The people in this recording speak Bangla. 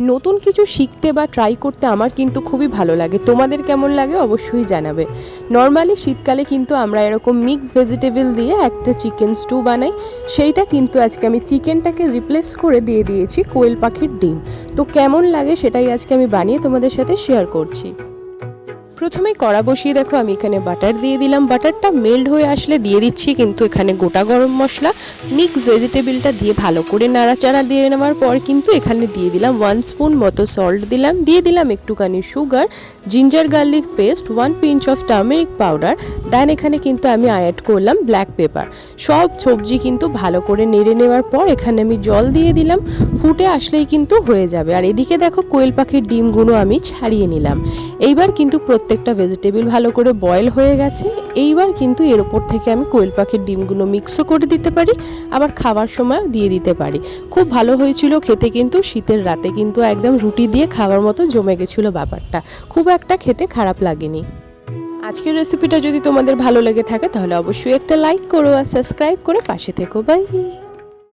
নতুন কিছু শিখতে বা ট্রাই করতে আমার কিন্তু খুবই ভালো লাগে। তোমাদের কেমন লাগে অবশ্যই জানাবে। নর্মালি শীতকালে কিন্তু আমরা এরকম মিক্স ভেজিটেবল দিয়ে একটা চিকেন স্টু বানাই। সেইটা কিন্তু আজকে আমি চিকেনটাকে রিপ্লেস করে দিয়ে দিয়েছি কোয়েল পাখির ডিম। তো কেমন লাগে সেটাই আজকে আমি বানিয়ে তোমাদের সাথে শেয়ার করছি। প্রথমে কড়া বসিয়ে দেখো, আমি এখানে বাটার দিয়ে দিলাম। বাটারটা মেল্ড হয়ে আসলে দিয়ে দিচ্ছি, কিন্তু এখানে গোটা গরম মশলা মিক্স ভেজিটেবলটা দিয়ে ভালো করে নাড়াচাড়া দিয়ে নেওয়ার পর কিন্তু এখানে দিয়ে দিলাম ওয়ান স্পুন মতো সল্ট দিলাম। দিয়ে দিলাম একটুখানি sugar ginger garlic paste one pinch of turmeric powder then এখানে কিন্তু আমি অ্যাড করলাম ব্ল্যাক পেপার সব সবজি কিন্তু ভালো করে নেড়ে নেওয়ার পর এখানে আমি জল দিয়ে দিলাম। ফুটে আসলেই কিন্তু হয়ে যাবে। আর এদিকে দেখো কোয়েল পাখির ডিমগুলো আমি ছাড়িয়ে নিলাম। এইবার কিন্তু প্রত্যেকটা ভেজিটেবল ভালো করে বয়েল হয়ে গেছে। এইবার কিন্তু এর ওপর থেকে আমি কোয়েল পাখির ডিমগুলো মিক্সও করে দিতে পারি, আবার খাওয়ার সময় দিয়ে দিতে পারি। খুব ভালো হয়েছিল খেতে কিন্তু, শীতের রাতে কিন্তু একদম রুটি দিয়ে খাওয়ার মতো জমে গেছিল ব্যাপারটা। খুব একটা খেতে খারাপ লাগেনি। আজকের রেসিপিটা যদি তোমাদের ভালো লেগে থাকে, তাহলে অবশ্যই একটা লাইক করো আর সাবস্ক্রাইব করে পাশে থেকো। বাই